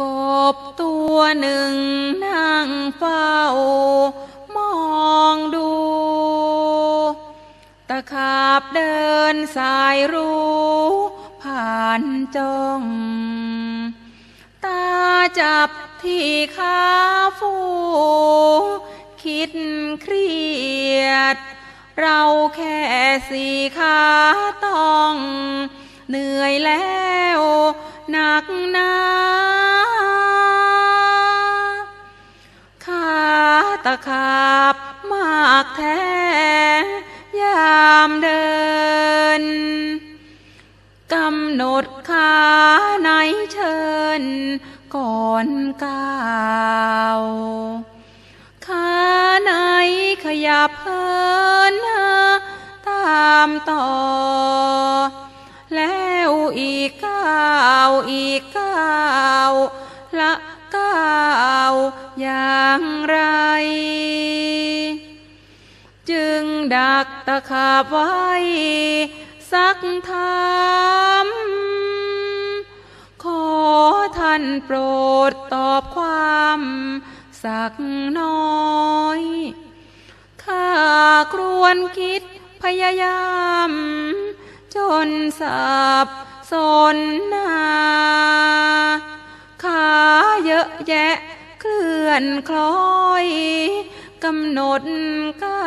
กบตัวหนึ่งนั่งเฝ้ามองดู ตะขาบเดินสายรู้ผ่านจ้องตาจับที่ขาฟูคิดเครียด เราแค่สี่ขาต้อง เหนื่อยแล้วหนักหนาขา ตะขาบมากแท้ยามเดินกำหนดขาไนเชิญก่อนก้าวขาไนขยับเพลินตามต่อ แล้วอีกก้าวอีกก้าวละาวอย่างไร จึงดักตะขาบไว้ สักถามขอท่านโปรดตอบความสักน้อยข้ากรวนคิดพยายาม จนสับสนนา ยอะแยะ เคลื่อนคล้อยกำหนดก้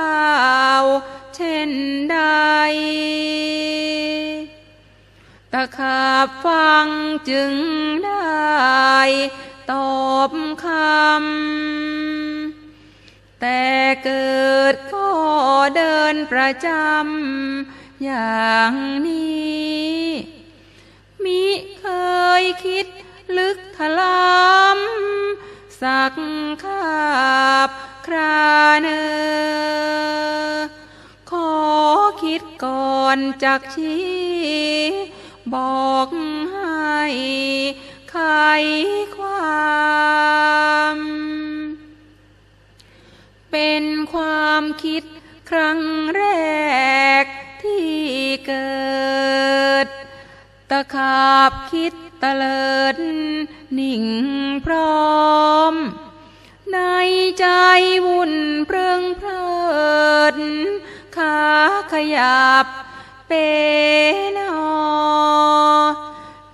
าวเช่นใด ตะขาบฟังจึงได้ ตอบคำ แต่เกิดก็เดินประจำอย่างนี้ มิเคยคิด ลึกถลำสักคาบคราเนอขอคิดก่อนจากชี้บอกให้ไขความเป็นความคิดครั้งแรกที่เกิด ตะขาบคิด ตะเลิดนิ่งพร้อม ในใจวุ่นเพลิงเพลิดขาขยับเปนอ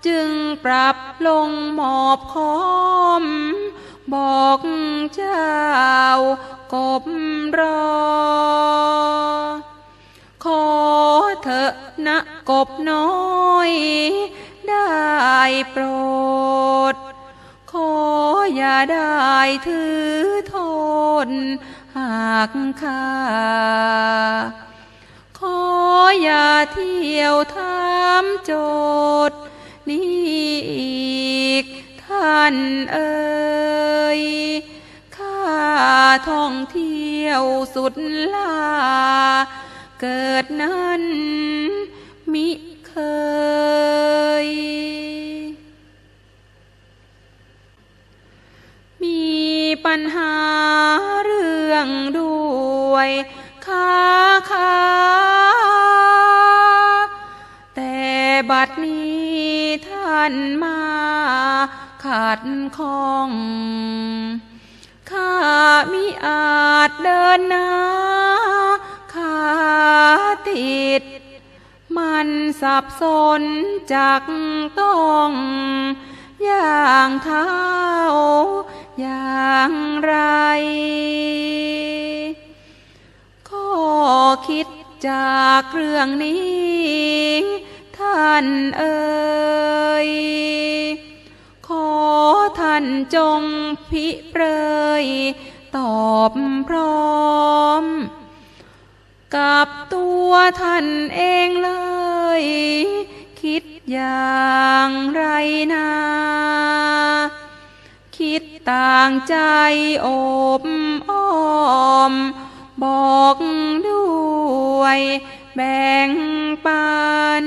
จึงปรับลงหมอบคอม บอกเจ้ากบรอ ขอเถอะนะกบน้อย โปรด ขออย่าได้ถือโทษหากข้าขออย่าเที่ยวถามโจทย์นี้อีกท่านเอ่ยข้าท่องเที่ยวสุดลา เกิดนั้น หาเรื่องด้วยค้าค้าแต่บัดนี้ท่านมาขัดข้องข้ามิอาจเดินหน้าขาติด มันสับสนจากต้องอย่างเท้า อย่างไรข้อคิดจากเรื่องนี้ ท่านเอ่ยขอท่านจงพิเปรย ตอบพร้อม กับตัวท่านเองเลย คิดอย่างไรนา ดต่างใจโอบอ้อม บอกด้วยแบ่งปัน